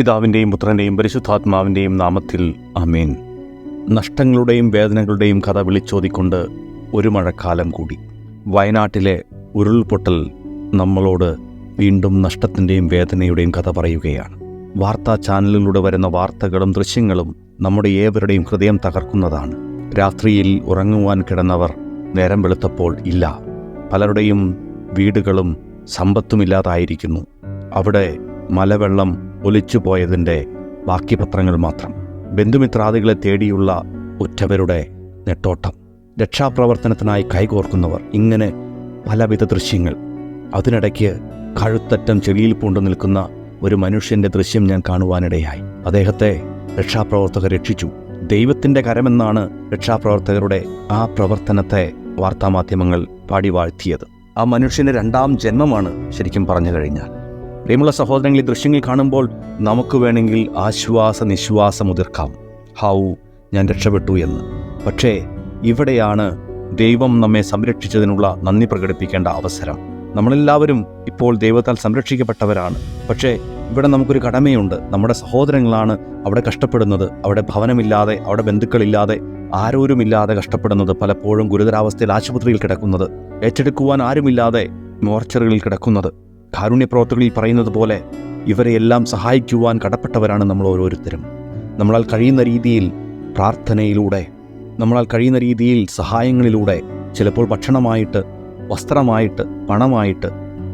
പിതാവിന്റെയും പുത്രന്റെയും പരിശുദ്ധാത്മാവിന്റെയും നാമത്തിൽ അമീൻ നഷ്ടങ്ങളുടെയും വേദനകളുടെയും കഥ വിളിച്ചോതിക്കൊണ്ട് ഒരു മഴക്കാലം കൂടി. വയനാട്ടിലെ ഉരുൾപൊട്ടൽ നമ്മളോട് വീണ്ടും നഷ്ടത്തിന്റെയും വേദനയുടെയും കഥ പറയുകയാണ്. വാർത്താ ചാനലിലൂടെ വരുന്ന വാർത്തകളും ദൃശ്യങ്ങളും നമ്മുടെ ഏവരുടെയും ഹൃദയം തകർക്കുന്നതാണ്. രാത്രിയിൽ ഉറങ്ങുവാൻ കിടന്നവർ നേരം വെളുത്തപ്പോൾ ഇല്ല. പലരുടെയും വീടുകളും സമ്പത്തുമില്ലാതായിരിക്കുന്നു. അവിടെ മലവെള്ളം ഒലിച്ചു പോയതിന്റെ ബാക്കി പത്രങ്ങൾ മാത്രം. ബന്ധുമിത്രാദികളെ തേടിയുള്ള ഉറ്റവരുടെ നെട്ടോട്ടം. രക്ഷാപ്രവർത്തനത്തിനായി കൈകോർക്കുന്നവർ. ഇങ്ങനെ പലവിധ ദൃശ്യങ്ങൾ. അതിനിടയ്ക്ക് കഴുത്തറ്റം ചെളിയിൽ പൂണ്ടു നിൽക്കുന്ന ഒരു മനുഷ്യന്റെ ദൃശ്യം ഞാൻ കാണുവാനിടയായി. അദ്ദേഹത്തെ രക്ഷാപ്രവർത്തകർ രക്ഷിച്ചു. ദൈവത്തിന്റെ കരമെന്നാണ് രക്ഷാപ്രവർത്തകരുടെ ആ പ്രവർത്തനത്തെ വാർത്താമാധ്യമങ്ങൾ പാടി വാഴ്ത്തിയത് ആ മനുഷ്യന് രണ്ടാം ജന്മമാണ് ശരിക്കും പറഞ്ഞു കഴിഞ്ഞാൽ. പ്രിയമുള്ള സഹോദരങ്ങൾ ഈ ദൃശ്യങ്ങൾ കാണുമ്പോൾ നമുക്ക് വേണമെങ്കിൽ ആശ്വാസ നിശ്വാസം ഉതിർക്കാം ഹൗ ഞാൻ രക്ഷപ്പെട്ടു എന്ന്. പക്ഷേ ഇവിടെയാണ് ദൈവം നമ്മെ സംരക്ഷിച്ചതിനുള്ള നന്ദി പ്രകടിപ്പിക്കേണ്ട അവസരം. നമ്മളെല്ലാവരും ഇപ്പോൾ ദൈവത്താൽ സംരക്ഷിക്കപ്പെട്ടവരാണ്. പക്ഷേ ഇവിടെ നമുക്കൊരു കടമയുണ്ട്. നമ്മുടെ സഹോദരങ്ങളാണ് അവിടെ കഷ്ടപ്പെടുന്നത്. അവിടെ ഭവനമില്ലാതെ അവിടെ ബന്ധുക്കളില്ലാതെ ആരോരുമില്ലാതെ കഷ്ടപ്പെടുന്നത്. പലപ്പോഴും ഗുരുതരാവസ്ഥയിൽ ആശുപത്രിയിൽ കിടക്കുന്നത്. ഏറ്റെടുക്കുവാൻ ആരുമില്ലാതെ മോർച്ചറുകളിൽ കിടക്കുന്നത്. കാരുണ്യപ്രവർത്തകളിൽ പറയുന്നത് പോലെ ഇവരെയെല്ലാം സഹായിക്കുവാൻ കടപ്പെട്ടവരാണ് നമ്മൾ ഓരോരുത്തരും. നമ്മളാൽ കഴിയുന്ന രീതിയിൽ പ്രാർത്ഥനയിലൂടെ നമ്മളാൽ കഴിയുന്ന രീതിയിൽ സഹായങ്ങളിലൂടെ ചിലപ്പോൾ ഭക്ഷണമായിട്ട് വസ്ത്രമായിട്ട് പണമായിട്ട്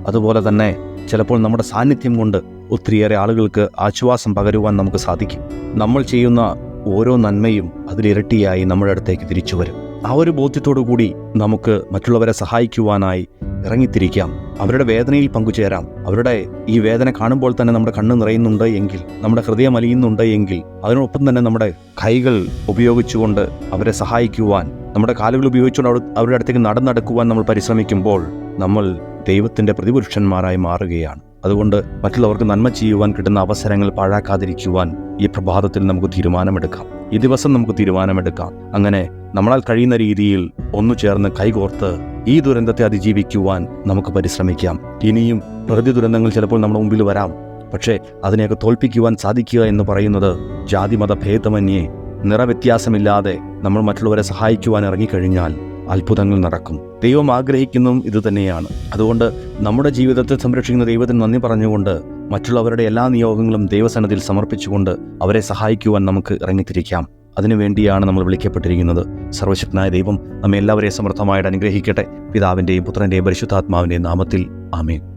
അതുപോലെ തന്നെ ചിലപ്പോൾ നമ്മുടെ സാന്നിധ്യം കൊണ്ട് ഒത്തിരിയേറെ ആളുകൾക്ക് ആശ്വാസം പകരുവാൻ നമുക്ക് സാധിക്കും. നമ്മൾ ചെയ്യുന്ന ഓരോ നന്മയും അതിലിരട്ടിയായി നമ്മുടെ അടുത്തേക്ക് തിരിച്ചു വരും. ആ ഒരു ബോധ്യത്തോടു കൂടി നമുക്ക് മറ്റുള്ളവരെ സഹായിക്കുവാനായി ഇറങ്ങിത്തിരിക്കാം. അവരുടെ വേദനയിൽ പങ്കുചേരാം. അവരുടെ ഈ വേദന കാണുമ്പോൾ തന്നെ നമ്മുടെ കണ്ണ് നിറയുന്നുണ്ട് എങ്കിൽ നമ്മുടെ ഹൃദയം അലിയുന്നുണ്ട് എങ്കിൽ അതിനൊപ്പം തന്നെ നമ്മുടെ കൈകൾ ഉപയോഗിച്ചുകൊണ്ട് അവരെ സഹായിക്കുവാൻ നമ്മുടെ കാലുകൾ ഉപയോഗിച്ചുകൊണ്ട് അവരുടെ അടുത്തേക്ക് നടന്നടക്കുവാൻ നമ്മൾ പരിശ്രമിക്കുമ്പോൾ നമ്മൾ ദൈവത്തിന്റെ പ്രതിപുരുഷന്മാരായി മാറുകയാണ്. അതുകൊണ്ട് മറ്റുള്ളവർക്ക് നന്മ ചെയ്യുവാൻ കിട്ടുന്ന അവസരങ്ങൾ പാഴാക്കാതിരിക്കുവാൻ ഈ പ്രഭാതത്തിൽ നമുക്ക് തീരുമാനമെടുക്കാം. ഈ ദിവസം നമുക്ക് തീരുമാനമെടുക്കാം. അങ്ങനെ നമ്മളാൽ കഴിയുന്ന രീതിയിൽ ഒന്നു ചേർന്ന് കൈകോർത്ത് ഈ ദുരന്തത്തെ അതിജീവിക്കുവാൻ നമുക്ക് പരിശ്രമിക്കാം. ഇനിയും പ്രകൃതി ദുരന്തങ്ങൾ ചിലപ്പോൾ നമ്മുടെ മുമ്പിൽ വരാം. പക്ഷേ അതിനെയൊക്കെ തോൽപ്പിക്കുവാൻ സാധിക്കുക എന്ന് പറയുന്നത് ജാതിമത ഭേദമന്യേ നിറവ്യത്യാസമില്ലാതെ നമ്മൾ മറ്റുള്ളവരെ സഹായിക്കുവാൻ ഇറങ്ങിക്കഴിഞ്ഞാൽ അത്ഭുതങ്ങൾ നടക്കും. ദൈവം ആഗ്രഹിക്കുന്നതും ഇതുതന്നെയാണ് അതുകൊണ്ട് നമ്മുടെ ജീവിതത്തെ സംരക്ഷിക്കുന്ന ദൈവത്തിന് നന്ദി പറഞ്ഞുകൊണ്ട് മറ്റുള്ളവരുടെ എല്ലാ നിയോഗങ്ങളും ദൈവസന്നതിയിൽ സമർപ്പിച്ചുകൊണ്ട് അവരെ സഹായിക്കുവാൻ നമുക്ക് ഇറങ്ങിത്തിരിക്കാം. അതിനുവേണ്ടിയാണ് നമ്മൾ വിളിക്കപ്പെട്ടിരിക്കുന്നത്. സർവശക്തനായ ദൈവം നമ്മെ എല്ലാവരെയും സമർത്ഥമായിട്ട് അനുഗ്രഹിക്കട്ടെ. പിതാവിന്റെയും പുത്രന്റെയും പരിശുദ്ധാത്മാവിന്റെയും നാമത്തിൽ ആമേൻ.